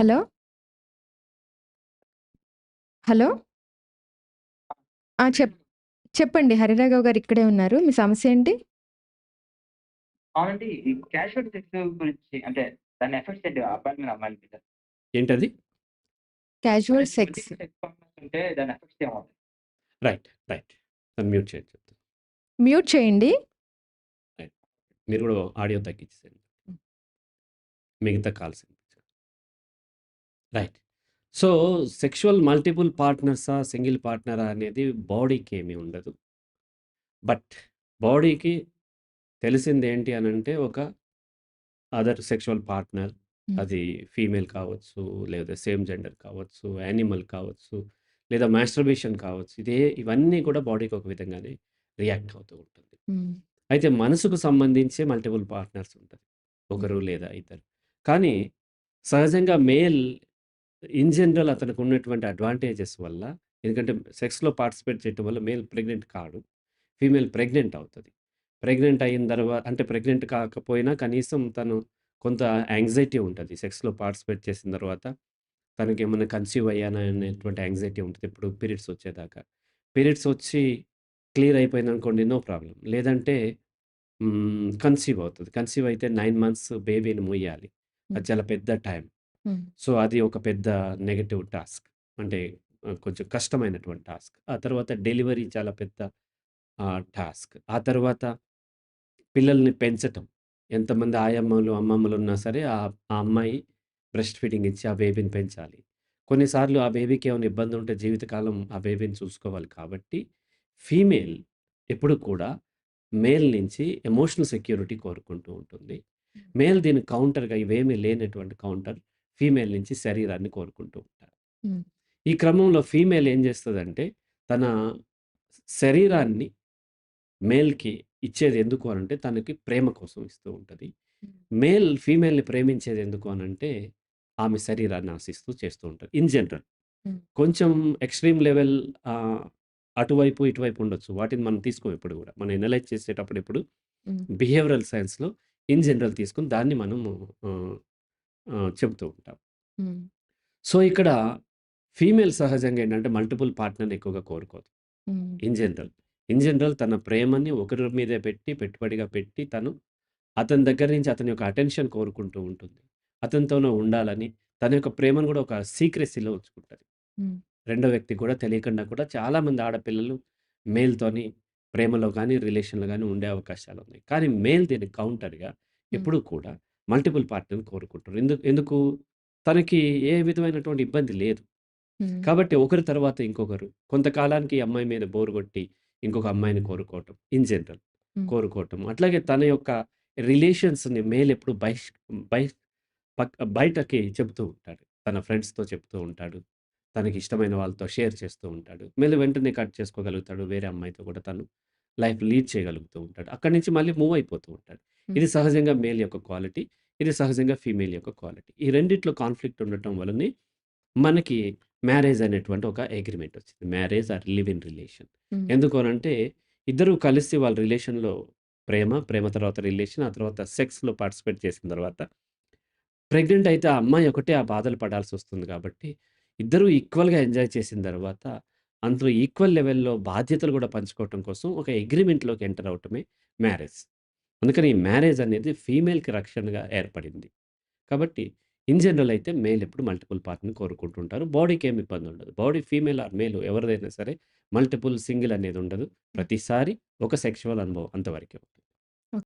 Hello? Hello? ఆ! చెప్ చెప్పండి. హరిరాఘవ్ గారు ఇక్కడే ఉన్నారు. మీ సమస్య ఏంటి? అవునండి. ఈ క్యాజువల్ సెక్స్ గురించి అంటే దాని ఎఫెక్ట్స్ ఏంటి అబ్బాయిల మీద, అమ్మాయిల మీద? ఏంటది? క్యాజువల్ అంటే సెక్స్. మల్టిపుల్ సెక్స్ పార్ట్నర్స్ ఉంటే దాని ఎఫెక్ట్స్ ఏమవుతాయి? రైట్. రైట్. నన్ను మ్యూట్ చేయండి. మ్యూట్ చేయండి. రైట్. మీరు గూడా ఆడియో తగ్గించేసేయండి. మిగతా calls. Right. So, sexual multiple పార్ట్నర్సా? Single పార్ట్నరా? అనేది బాడీకి ఏమీ ఉండదు. బట్ బాడీకి తెలిసిందేంటి అనంటే ఒక అదర్ సెక్షువల్ పార్ట్నర్. అది ఫీమేల్ కావచ్చు, లేదా సేమ్ జెండర్ కావచ్చు, యానిమల్ కావచ్చు, లేదా మాస్టర్బేషన్ కావచ్చు. ఇదే ఇవన్నీ కూడా బాడీకి ఒక విధంగానే రియాక్ట్ అవుతూ ఉంటుంది. అయితే మనసుకు సంబంధించే మల్టిపుల్ పార్ట్నర్స్ ఉంటది. హ్మ్. ఒకరు లేదా ఇద్దరు. కానీ సహజంగా మేల్ ఇన్ జనరల్ అతనికి ఉన్నటువంటి అడ్వాంటేజెస్ వల్ల ఎందుకంటే సెక్స్‌లో పార్టిసిపేట్ చేయటం వల్ల మేల్ ప్రెగ్నెంట్ కాడు. ఫీమేల్ ప్రెగ్నెంట్ అవుతది. ప్రెగ్నెంట్ అయిన తర్వా అంటే ప్రెగ్నెంట్ కాకపోయినా కనీసం తను కొంత యాంగ్జైటీ ఉంటది. సెక్స్‌లో పార్టిసిపేట్ చేసిన తర్వాత తనకేమన్నా కన్సీవ్ అయ్యానా అనేటువంటి యాంగ్జైటీ ఉంటది. ఎప్పుడు పీరియడ్స్ వచ్చేదాకా. పీరియడ్స్ వచ్చి క్లియర్ అయిపోయిందనుకోండి నో ప్రాబ్లమ్. లేదంటే. కన్సీవ్ అవుతది. కన్సీవ్ అయితే 9 మంత్స్ బేబీని మోయాలి. అది. చాలా పెద్ద టైం. హ్మ్. సో, అది ఒక పెద్ద నెగెటివ్ టాస్క్. అంటే ఆహ్, కొంచెం కష్టమైనటువంటి టాస్క్. ఆ తర్వాత డెలివరీ చాలా పెద్ద ఆహ్, టాస్క్. ఆ తర్వాత పిల్లల్ని పెంచటం. ఎంతమంది ఆయమ్మలు, అమ్మమ్మలున్నా సరే ఆ ఆ అమ్మాయి బ్రెస్ట్ ఫీడింగ్ ఇచ్చి ఆ బేబీని పెంచాలి. కొన్నిసార్లు ఆ బేబీకి ఏమైనా ఇబ్బందుంటే జీవితకాలం ఆ బేబీని చూసుకోవాలి కాబట్టి ఫీమేల్ ఎప్పుడు కూడా మేల్ నుంచి ఎమోషనల్ సెక్యూరిటీ కోరుకుంటూ ఉంటుంది. హ్మ్. మేల్ దీనికి కౌంటర్‌గా ఇవేమీ లేనటువంటి కౌంటర్ ఫీమేల్ నుంచి శరీరాన్ని కోరుకుంటూ ఉంటారు. ఈ క్రమంలో ఫీమేల్ ఏం చేస్తదంటే తన శరీరాన్ని మేల్‌కి ఇచ్చేది ఎందుకు అనంటే తనకి ప్రేమ కోసం ఇస్తూ ఉంటది. మేల్ ఫీమేల్‌ని ప్రేమించేది ఎందుకు అనంటే ఆమె శరీరాన్ని ఆశిస్తూ చేస్తూ ఉంటారు. In general. కొంచెం ఎక్స్‌ట్రీమ్ లెవెల్ అటువైపు, ఇటువైపు ఉండొచ్చు. వాటిని మనం తీసుకోం ఎప్పుడు గూడా. మనం ఎనలైజ్ చేసేటప్పుడు ఎప్పుడు హ్మ్. బిహేవియరల్ సైన్స్‌లో ఇన్ జనరల్ తీసుకొని దాన్ని ఆహ్, చెబుతూ ఉంటాం. సో, ఇక్కడ ఫీమేల్ సహజంగా ఏంటంటే మల్టిపుల్ పార్ట్నర్‌ని ఎక్కువగా కోరుకోదు. In general. ఇన్ జనరల్ తన ప్రేమని ఒకరి మీదే పెట్టి, పెట్టుబడిగా పెట్టి తను అతని దగ్గర నుంచి అతని యొక్క అటెన్షన్ కోరుకుంటూ ఉంటుంది. అతనితోనే ఉండాలని తన యొక్క ప్రేమను గూడా ఒక సీక్రెసీలో ఉంచుకుంటది. రెండో వ్యక్తికి కూడా తెలియకుండా కూడా చాలామంది ఆడపిల్లలు మేల్‌తోని ప్రేమలో గాని, రిలేషన్‌లో గాని ఉండే అవకాశాలున్నాయి. కానీ మేల్ దీనికి కౌంటర్‌గా. ఎప్పుడూ కూడా మల్టిపుల్ పార్ట్నర్‌ని కోరుకుంటారు. ఎందు ఎందుకు? తనకి ఏ విధమైనటువంటి ఇబ్బంది లేదు. కాబట్టి ఒకరి తర్వాత ఇంకొకరు కొంతకాలానికి ఈ అమ్మాయి మీద బోర్ కొట్టి ఇంకొక అమ్మాయిని కోరుకోవటం. In general. కోరుకోవటం. అట్లాగే తన యొక్క రిలేషన్స్‌ని మేల్ ఎప్పుడు బహిష్ బహి పక్ బయటకి చెప్తూ ఉంటాడు. తన ఫ్రెండ్స్‌తో చెప్తూ ఉంటాడు. తనకి ఇష్టమైన వాళ్ళతో షేర్ చేస్తూ ఉంటాడు. మళ్ళీ వెంటనే కట్ చేసుకోగలుగుతాడు. వేరే అమ్మాయితో కూడా తను లైఫ్ లీడ్ చేయగలుగుతూ ఉంటాడు. అక్కడి నుంచి మళ్ళీ మూవ్ అయిపోతూ ఉంటాడు. ఇది సహజంగా మేల్ యొక్క క్వాలిటీ. ఇది సహజంగా ఫీమేల్ యొక్క క్వాలిటీ. ఈ రెండిట్లో కాన్‌ఫ్లిక్ట్ ఉండటం వల్లనే మనకి మ్యారేజ్ అనేటువంటి ఒక అగ్రీమెంట్ వచ్చింది. Marriage or live in relation. ఎందుకు అనంటే ఇద్దరు కలిసి వాళ్ళ రిలేషన్‌లో ప్రేమ, ప్రేమ తర్వాత రిలేషన్, ఆ తర్వాత సెక్స్‌లో పార్టిసిపేట్ చేసిన తర్వాత ప్రెగ్నెంట్ అయితే ఆ అమ్మాయి ఒకటే ఆ బాధలు పడాల్సొస్తుంది కాబట్టి ఇద్దరూ ఈక్వల్‌గా ఎంజాయ్ చేసిన తర్వాత అందులో ఈక్వల్ లెవెల్‌లో బాధ్యతలు కూడా పంచుకోవటం కోసం ఒక అగ్రీమెంట్‌లోకి ఎంటర్ అవ్వటమే మ్యారేజ్. అందుకని ఈ మ్యారేజ్ అనేది ఫీమేల్‌కి రక్షణగా ఏర్పడింది. కాబట్టి ఇన్ జనరల్ అయితే మేల్ ఎప్పుడు మల్టిపుల్ పార్ట్ని కోరుకుంటుంటారు. బాడీకి ఏమి ఇబ్బంది ఉండదు. బాడీ ఫీమేల్ ఆర్ మేల్ ఎవరిదైనా సరే మల్టిపుల్, సింగిల్ అనేది ఉండదు. ప్రతిసారి ఒక సెక్షువల్ అనుభవం అంతవరకే ఉంటుంది.